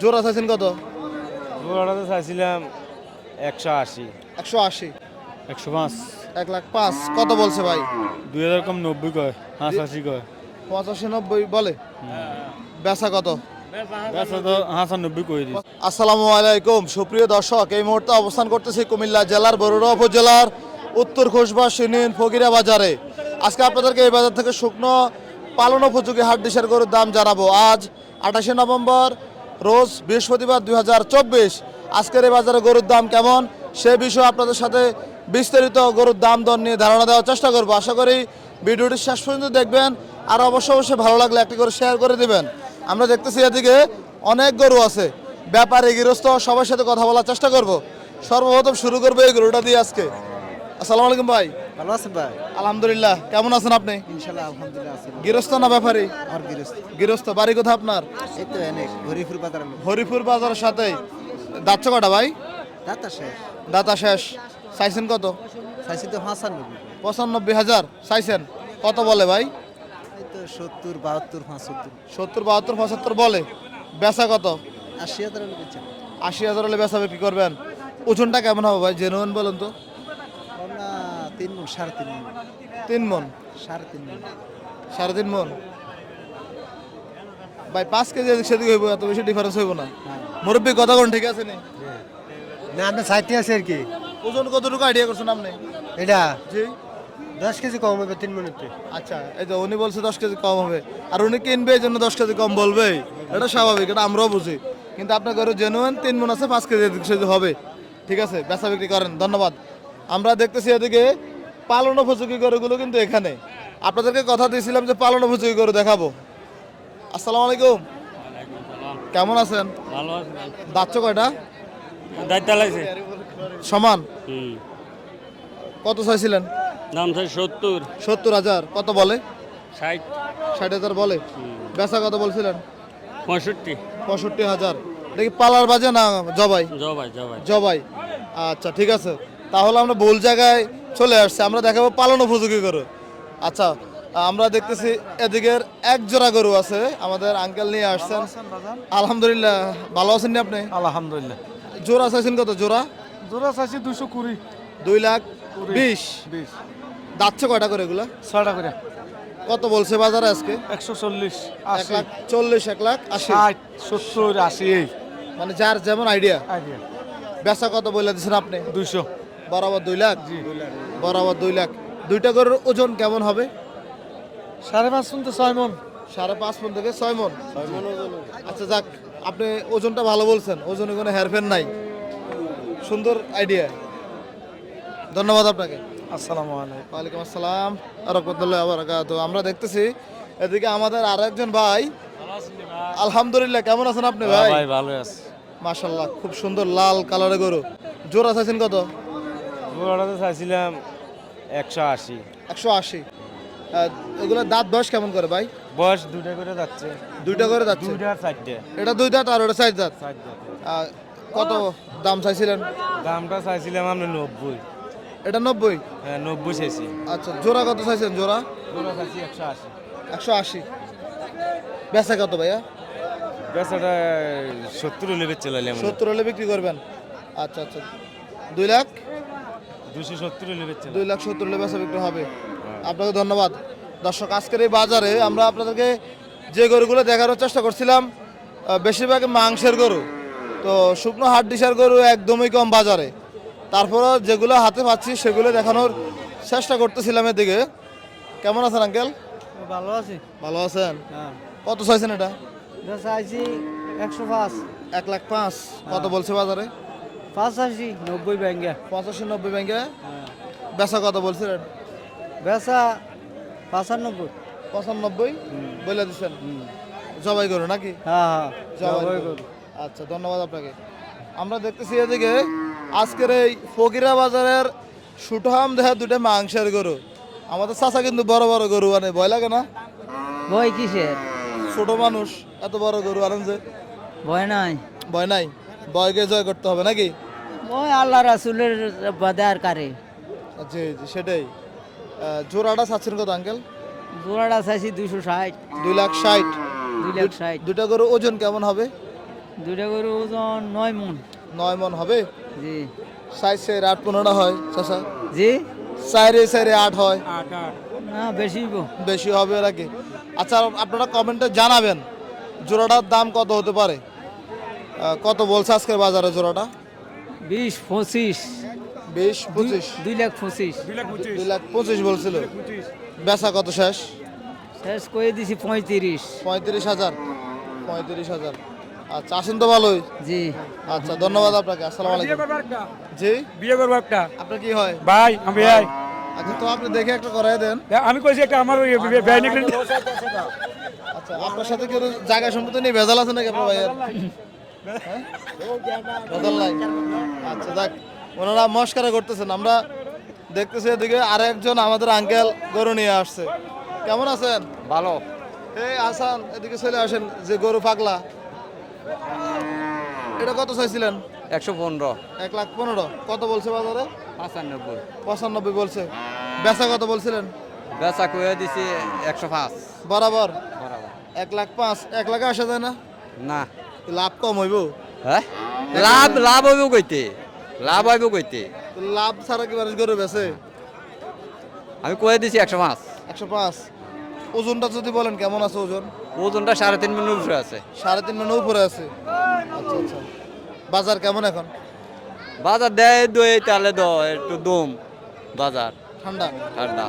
জোড়া চাইছেন কত? জোড়াটাতে চাইছিলাম একশো আশি। একশো আশি। একশো পাঁচ। এক লাখ পাঁচ। কত বলছে ভাই? দুই হাজার কম নব্বই কয় হাঁস আশি কয়। পঁচাশি নব্বই বলে? বেচা কত? আসসালামু আলাইকুম সুপ্রিয় দর্শক এই মুহূর্তে অবস্থান করতেছি কুমিল্লা জেলার বরুড়া উপজেলার উত্তর খোসবা সিনিন ফকিরা বাজারে। আজকে আপনাদেরকে এই বাজার থেকে শুকনো পালন উপযোগী হাট ডিশের গরুর দাম জানাব। আজ আঠাশে নভেম্বর রোজ বৃহস্পতিবার দু হাজার চব্বিশ। আজকের এই বাজারে গরুর দাম কেমন? সে বিষয়ে আপনাদের সাথে বিস্তারিত গরুর দাম দর নিয়ে ধারণা দেওয়ার চেষ্টা করব। আশা করি ভিডিওটি শেষ পর্যন্ত দেখবেন। আর অবশ্যই অবশ্যই ভালো লাগলে একটি করে শেয়ার করে দিবেন। আমরা দেখতেছি এদিকে অনেক গরু আছে। ব্যাপারী, গৃহস্থ, সবার সাথে কথা বলার চেষ্টা করব। সর্বপ্রথম শুরু করব এই গরুটা দিয়ে আজকে। আসসালামু আলাইকুম ভাই। ভালো আছেন ভাই? আলহামদুলিল্লাহ। কেমন আছেন আপনি? ইনশাল্লাহ আলহামদুলিল্লাহ আছেন গৃহস্থ না ব্যাপারী? আমার গৃহস্থ। গৃহস্থ বাড়ি কোথা আপনার? এই তো এনে হরিপুর বাজার হরিপুর বাজারের সাথে কটা ভাই? দাতা শেষ। দাতা শেষ। চাইছেন কত? চাইছি তো নবী পঁচানব্বই হাজার। চাইছেন? কত বলে ভাই? সত্তর বাহাত্তর পঁচাত্তর। সত্তর বাহাত্তর পঁচাত্তর বলে। বেচা কত? আশি হাজার আশি হাজার হলে বেচা বিক্রি করবেন। ওজনটা কেমন হবে ভাই? জেনুয়েন বলুন তো। তিন মন সাড়ে তিন মন। তিন মন? সাড়ে তিন মন। সাড়ে তিন মন? ভাই পাঁচ কেজি সেদিক হইব এত বেশি ডিফারেন্স হইব না। মুরব্বী কথা কোন ঠিক আছে নি? না আমরা চাইতে আছি আর কি। ওজন কতটুকু আইডিয়া করছেন আপনি? এটা? জি। দশ কেজি কম হবে তিন মিনিটে আচ্ছা এই তো উনি বলছে দশ কেজি কম হবে। আর উনি কিনবে এই জন্য দশ কেজি কম বলবে। এটা স্বাভাবিক এটা আমরাও বুঝি। কিন্তু আপনার ঘরে জেনুয়েন তিন মন আছে পাঁচ কেজি হবে। ঠিক আছে বেচা বিক্রি করেন। ধন্যবাদ। আমরা দেখতেছি এদিকে পালন উপযোগী গরুগুলো কিন্তু এখানে। আপনাদেরকে কথা দিয়েছিলাম যে পালন উপযোগী গরু দেখাবো। আসসালামু আলাইকুম। কেমন আছেন? ভালো দাচ্ছ কয়টা? সমান? কত চাইছিলেন? দাম চাই সত্তর। সত্তর হাজার। কত বলে? ষাট। ষাট হাজার বলে। বেচা কত বলছিলেন? পঁয়ষট্টি। পঁয়ষট্টি হাজার। দেখি পালার বাজে না জবাই? জবাই জবাই। জবাই। আচ্ছা ঠিক আছে। তাহলে আমরা ভুল জায়গায় চলে আসছি আমরা দেখাবো পালন উপযোগী গরু। আচ্ছা আমরা দেখতেছি এদিকের এক জোড়া গরু আছে আমাদের আঙ্কেল নিয়ে আসছেন। আলহামদুলিল্লাহ ভালো আছেন নি আপনি? আলহামদুলিল্লাহ। জোড়া চাইছেন কত জোড়া? জোড়া চাইছি দুশো কুড়ি। দুই লাখ বিশ। বিশ। যাচ্ছে কয়টা করে এগুলা? ছয়টা করে। কত বলছে বাজারে আজকে? একশো চল্লিশ এক লাখ চল্লিশ এক লাখ আশি। সত্তর আশি। মানে যার যেমন আইডিয়া আইডিয়া বেচা কত বলে দিচ্ছেন আপনি? দুইশো। বরাবর দুই লাখ? বরাবর দুই লাখ। দুইটা গরুর ওজন কেমন হবে? সাড়ে পাঁচ মন তো ছয় মন। সাড়ে পাঁচ মন থেকে ছয় মন? আচ্ছা যাক আপনি ওজনটা ভালো বলছেন। ওজনে কোনো হেরফের নাই। সুন্দর আইডিয়া ধন্যবাদ আপনাকে। আসসালামু আলাইকুম। ওয়ালাইকুম আসসালাম। রহমতুল্লাহ বারাকাতু আমরা দেখতেছি এদিকে আমাদের আর একজন ভাই। আলহামদুলিল্লাহ কেমন আছেন আপনি ভাই? ভাই ভালো আছে। মাশাল্লাহ খুব সুন্দর লাল কালারের গরু। জোড়া চাইছেন কত? চাইছিলাম একশো আশি। একশো আশি। এগুলো দাঁত বয়স কেমন করে ভাই? বয়স দুইটা করে যাচ্ছে। দুইটা করে যাচ্ছে? দুইটা চারটে। এটা দুই দাঁত আর ওটা চার দাঁত? কত দাম চাইছিলেন? দামটা চাইছিলাম আমি নব্বই। এটা নব্বই? হ্যাঁ নব্বই চাইছি। আচ্ছা জোড়া কত চাইছেন জোড়া? জোড়া চাইছি একশো আশি। একশো আশি। বেচা কত ভাইয়া? বেচাটা সত্তর হলে বেচে লাইলাম। সত্তর হলে বিক্রি করবেন। আচ্ছা আচ্ছা। দুই লাখ দুশো সত্তর হলে বেচে দুই লাখ সত্তর হলে বেচা বিক্রি হবে। আপনাকে ধন্যবাদ। দর্শক আজকের এই বাজারে আমরা আপনাদেরকে যে গরুগুলো দেখানোর চেষ্টা করছিলাম বেশিরভাগ মাংসের গরু। তো শুকনো হাট ডিসার গরু একদমই কম বাজারে। তারপরও যেগুলো হাতে পাচ্ছি সেগুলো দেখানোর চেষ্টা করতেছিলাম এদিকে। কেমন আছেন আঙ্কেল? ভালো আছি। ভালো আছেন? হ্যাঁ। কত চাইছেন এটা? এটা চাইছি একশো পাঁচ। এক লাখ পাঁচ। কত বলছে বাজারে? পাঁচ আশি নব্বই ব্যাঙ্গে। পঁচাশি নব্বই ব্যাংকে বেচা কত বলছিলেন? বেচা পাঁচানব্বই। পঁচানব্বই? বলে দিচ্ছেন জবাই করো নাকি? হ্যাঁ হ্যাঁ। জবাই গরু। আচ্ছা ধন্যবাদ আপনাকে। আমরা দেখতেছি এদিকে আজকের এই ফকিরা বাজারের সুঠাম দেহা দুটো মাংসের গরু। আমাদের চাচা কিন্তু বড় বড় গরু আনে। ভয় লাগে না? ভয় কিসের? ছোট মানুষ এত বড় গরু আনেন যে। ভয় নাই। ভয় নাই? ভয়কে জয় করতে হবে নাকি? ওই আল্লাহ রাসুলের বাদে আর কারে। জি জি সেটাই। জোড়াটা চাচ্ছেন কত আঙ্কেল? জোড়াটা চাইছি দুশো ষাট। দুই লাখ ষাট। দুই লাখ ষাট। দুটা গরু ওজন কেমন হবে? দুইটা গরু ওজন নয় মন। নয় মন হবে? জি। সাইজ সাইড আট পনেরোটা হয় চাষা জি? সাইডে সাইডে আট হয়? না বেশি বেশি হবে এর আগে আচ্ছা আপনারা কমেন্টে জানাবেন জোড়াটার দাম কত হতে পারে? কত বলছে আজকের বাজারে জোড়াটা? বিশ পঁচিশ। বিশ পঁচিশ। দুই লাখ পঁচিশ। দুই লাখ পঁচিশ। বলছিল। বেচা কত শেষ? শেষ করে দিছি পঁয়ত্রিশ। পঁয়ত্রিশ হাজার। পঁয়ত্রিশ হাজার। আচ্ছা আসেন তো ভালোই। জি। আচ্ছা ধন্যবাদ আপনাকে। আসসালামু আলাইকুম। জি? বিয়ে করব একটা। আপনার কি হয়? ভাই আমি ভাই। আচ্ছা তো আপনি দেখে একটা করাই দেন। আমি কইছি একটা আমার আচ্ছা আপনার সাথে কেউ জায়গা সম্পত্তি নিয়ে ভেজাল আছে নাকি আপনার ভাইয়ের? হ্যাঁ? আচ্ছা দেখ ওনারা মস্কারা করতেছেন আমরা দেখতেছি এদিকে আর একজন আমাদের আঙ্কেল গরু নিয়ে আসছে কেমন আছেন? ভালো। এই আসান এদিকে চলে আসেন যে গরু পাগলা এটা কত চাইছিলেন? একশো পনেরো। এক লাখ পনেরো কত বলছে বাজারে পঁচানব্বই পঁচানব্বই বলছে বেচা কত বলছিলেন? বেচা কয়ে দিছি একশো পাঁচ। বরাবর? বরাবর এক লাখ পাঁচ? এক লাখে আসা যায় না? না। লাভ কম হইব। হ্যাঁ? লাভ লাভ হইব কইতে? লাভ হইব কইতে? লাভ ছাড়া কি মানুষ গরু বেছে আমি কয়ে দিছি একশো পাঁচ। একশো পাঁচ। ওজনটা যদি বলেন কেমন আছে ওজন? ওজনটা সাড়ে তিন মিনিট উপরে আছে। সাড়ে তিন মানে উপরে আছে? আচ্ছা আচ্ছা। বাজার কেমন এখন? বাজার দেয় দই তাহলে দ একটু দম। বাজার। ঠান্ডা? ঠান্ডা।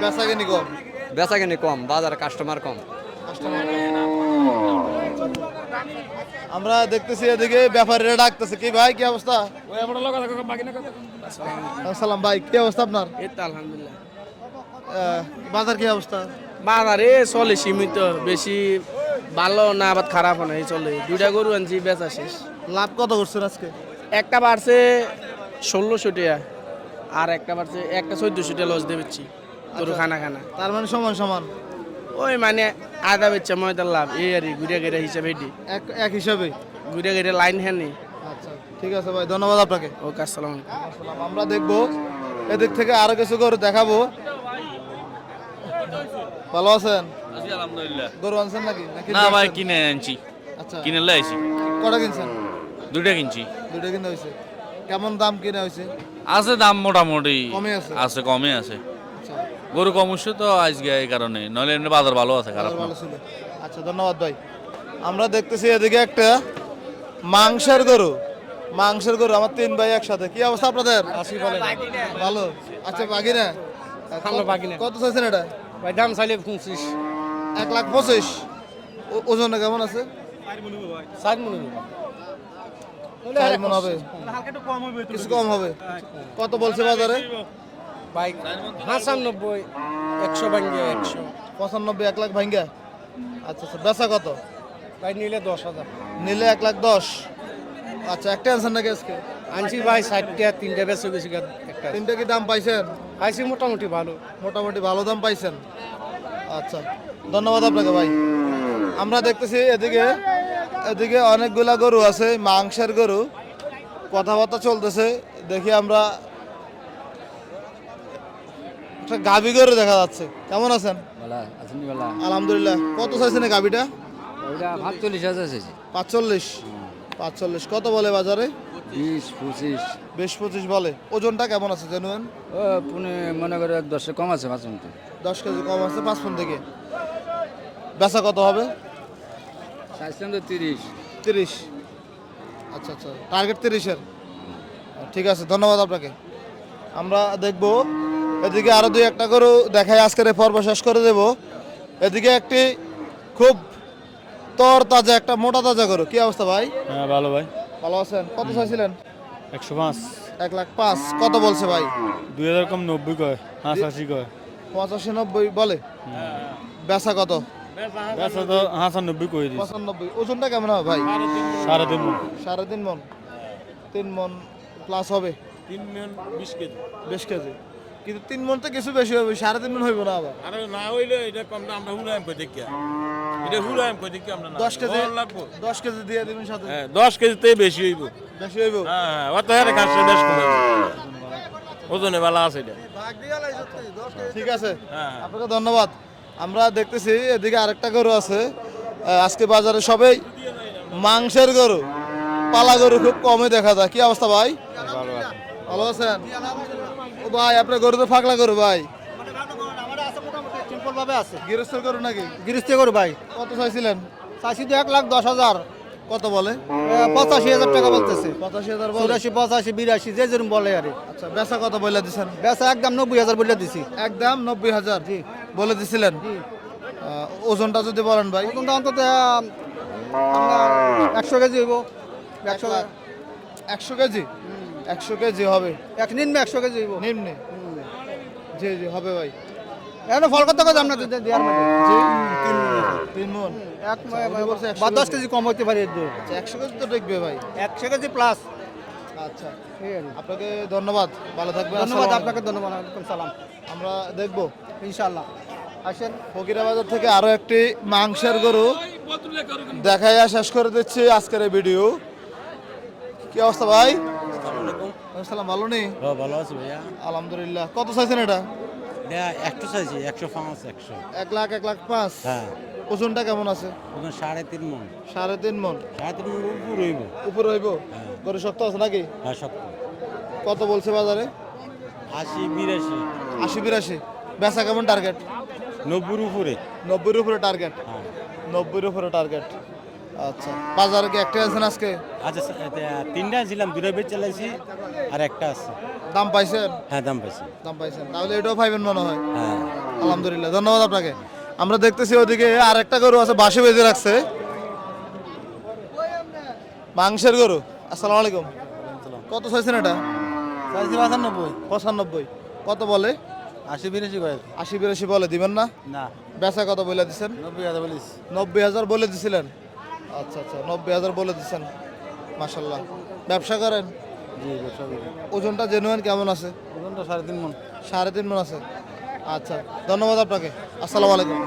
বেচা কিনি কম? বেচা কিনি কম বাজার কাস্টমার কম। কাস্টমার আমরা দেখতেছি এদিকে ব্যাপারীরা ডাকতেছে। কি ভাই কি অবস্থা? সালাম ভাই কি অবস্থা আপনার? আলহামদুলিল্লাহ। বাজার কি অবস্থা? বাজারে চলে সীমিত বেশি ভালো না আবার খারাপ না এই চলে। দুইটা গরু আনছি বেচা শেষ। লাভ কত করছেন আজকে? একটা বাড়ছে ষোলোশো টাকা আর একটা বাড়ছে একটা চোদ্দশো টাকা লস দিয়ে বেচছি গরু খানা খানা। তার মানে সমান সমান? ওই মানে আধা বেচছে ময়দার লাভ এই আর ঘুরে ঘুরে হিসাবে এটি এক এক হিসাবে? ঘুরে ঘুরে লাইন হ্যাঁ নেই আচ্ছা ঠিক আছে ভাই ধন্যবাদ আপনাকে। ওকে আসসালাম আলাইকুম। আমরা দেখব এদিক থেকে আরও কিছু গরু দেখাবো। ভালো আছেন? আলহামদুলিল্লাহ। গরু আনছেন নাকি? নাকি না ভাই কিনে আনছি। আচ্ছা। কিনে লাইছি কটা কিনছেন? দুইটা কিনছি। দুইটা কিনে হয়েছে কেমন দাম কিনে হয়েছে আছে দাম মোটামুটি। কমে আছে? আছে কমে আছে। গরু কম উঠছে তো আজকে এই কারণে। নইলে এমনি বাজার ভালো আছে খারাপ না। ভালো ছিল। আচ্ছা ধন্যবাদ ভাই। আমরা দেখতেছি এদিকে একটা মাংসের গরু। মাংসের গরু আমার তিন ভাই একসাথে। কি অবস্থা আপনাদের? ভালো। আচ্ছা বাগিনা? ভালো বাগিনা। কত চাইছেন এটা? ভাই দাম চাইলে পঁচিশ। এক লাখ পঁচিশ। ও- ওজনে কেমন আছে? ষাট মনে চার মন হবে। কিছু কম হবে। কত বলছে বাজারে? ভাই পঁচানব্বই একশো ভাঙ্গে একশো। পঁচানব্বই এক লাখ ভাঙ্গা আচ্ছা আচ্ছা বেচা কত? ভাই নিলে দশ হাজার। নিলে এক লাখ দশ? আচ্ছা একটা আনছেন নাকি আজকে? আনছি ভাই ষাটটা তিনটা বেশি বেশি একটা। তিনটা কি দাম পাইছেন? আইছি মোটামুটি ভালো। মোটামুটি ভালো দাম পাইছেন। আচ্ছা ধন্যবাদ আপনাকে ভাই। আমরা দেখতেছি এদিকে এদিকে অনেকগুলা গরু আছে মাংসের গরু। কথাবার্তা চলতেছে দেখি আমরা একটা গাভি গরু দেখা যাচ্ছে। কেমন আছেন? আলহামদুলিল্লাহ। কত চাইছেন গাভিটা? সাতচল্লিশ হাজার চাইছি। পাঁচচল্লিশ। পাঁচচল্লিশ। কত বলে বাজারে? বিশ পঁচিশ। বিশ পঁচিশ বলে। ওজনটা কেমন আছে পুনে মনে করে দশে কম আছে পাঁচ মিনিট দশ কেজি কম আছে পাঁচ ফোন থেকে। বেচা কত হবে? চাইছিলাম তো তিরিশ। তিরিশ। আচ্ছা আচ্ছা। টার্গেট তিরিশের। ঠিক আছে ধন্যবাদ আপনাকে। আমরা দেখব এদিকে আরও দুই একটা গরু দেখাই আজকের এই পর্ব শেষ করে দেব। এদিকে একটি খুব তর তাজা একটা মোটা তাজা গরু। কি অবস্থা ভাই? হ্যাঁ ভালো ভাই। ভালো আছেন? কত চাইছিলেন? একশো পাঁচ। এক লাখ পাঁচ। কত বলছে ভাই? দুই হাজার কম নব্বই কয় হাঁসাশি কয়। পঁচাশি নব্বই বলে? বেচা কত? বেচা তো হাঁসানব্বই করে দিস পঁচানব্বই। ওজনটা কেমন হবে ভাই? সাড়ে তিন মন। সাড়ে তিন মন। তিন মন প্লাস হবে? তিন মন বিশ কেজি। বেশ কেজি। কিন্তু তিন মন তো কিছু বেশি হবে সাড়ে তিন মন হইব না আবার। আরে না হইলে এটা কম না আমরা হুলাম কই দেখি এটা হুলাম কই দেখি আমরা না। দশ কেজি বল লাগবো। দশ কেজি দিয়ে দিবেন সাথে। হ্যাঁ দশ কেজিতে বেশি হইব। বেশি হইব? হ্যাঁ হ্যাঁ অত হারে খাচ্ছে দেশ কমে ওজনে বালা আছে এটা। ঠিক আছে। হ্যাঁ। আপনাকে ধন্যবাদ। আমরা দেখতেছি এদিকে আরেকটা গরু আছে। আজকে বাজারে সবাই মাংসের গরু। পালা গরু খুব কমই দেখা যায়। কি অবস্থা ভাই? ভালো আছেন? ভাই আপনার গরু তো ফাঁকলা গরু ভাই। ভাবে আছে গৃহস্থ গরু নাকি? গৃহস্থী করু ভাই। কত চাইছিলেন? তো এক লাখ দশ হাজার। কত বলে? পঁচাশি হাজার টাকা বলতেছে। পঁচাশি হাজার চুরাশি পঁচাশি বিরাশি যে যেরকম বলে আরে আচ্ছা বেচা কত বলে বেচা একদম নব্বই হাজার বলে দিছি। একদম নব্বই হাজার? বলে দিছিলেন? ওজনটা যদি বলেন ভাই। অন্তত একশো কেজি হইব। একশো একশো কেজি? একশো কেজি হবে। এক নিম্নে একশো কেজি হইব। নিম্নে। জি জি হবে ভাই। এখন ফল কত কথা আপনার দেওয়ার মধ্যে? জি তিন মন। এক একশো বা দশ কেজি। কেজি কম হইতে পারে। আচ্ছা, একশো কেজি তো দেখবে ভাই। একশো কেজি প্লাস আচ্ছা ঠিক আপনাকে ধন্যবাদ। ভালো থাকবেন ধন্যবাদ আপনাকে ধন্যবাদ আলাইকুম সালাম। আমরা দেখব। ইনশাল্লাহ আসেন। ফকিরা বাজার থেকে আরও একটি মাংসের গরু দেখাইয়া শেষ করে দিচ্ছি আজকের এই ভিডিও। কি অবস্থা ভাই? আসসালাম ভালো নেই? ভালো আছি ভাইয়া। আলহামদুলিল্লাহ। কত চাইছেন এটা? একশো চাইছি একশো পাঁচ একশো। এক লাখ এক লাখ পাঁচ? হ্যাঁ। ওজনটা কেমন আছে? ওখানে সাড়ে তিন মন। সাড়ে তিন মন। সাড়ে তিন মন উপর রইব উপরে হইব? গরু শক্ত আছে নাকি? হ্যাঁ সত্তর কত বলছে বাজারে? আশি বিরাশি। আশি বিরাশি। বেচা কেমন টার্গেট নব্বইর উপরে। নব্বইয়ের উপরে টার্গেট হ্যাঁ। নব্বইয়ের উপরে টার্গেট আচ্ছা বাজারে কি একটা আছেন আজকে? আচ্ছা তিনটা ছিলাম দুটা বেচ চালাইছি আর একটা আছে। দাম পাইছেন? হ্যাঁ দাম পাইছি। দাম পাইছেন তাহলে এটাও পাইবেন মনে হয়। হ্যাঁ। আলহামদুলিল্লাহ ধন্যবাদ আপনাকে। আমরা দেখতেছি ওদিকে আর একটা গরু আছে বাসে বেঁধে রাখছে। মাংসের গরু আসসালামু আলাইকুম। কত চাইছেন এটা? চাইছি পঁচানব্বই। পঁচানব্বই। কত বলে? আশি বিরাশি করে আশি বিরাশি বলে দিবেন না? না। বেচা কত বলে দিচ্ছেন নব্বই হাজার বলিস। নব্বই হাজার বলে দিছিলেন। আচ্ছা আচ্ছা নব্বই হাজার বলে দিচ্ছেন মাসাল্লাহ ব্যবসা করেন? জি ব্যবসা করি। ওজনটা জেনুয়েন কেমন আছে? ওজনটা সাড়ে তিন মন সাড়ে তিন মন আছে। আচ্ছা ধন্যবাদ আপনাকে। আসসালামু আলাইকুম।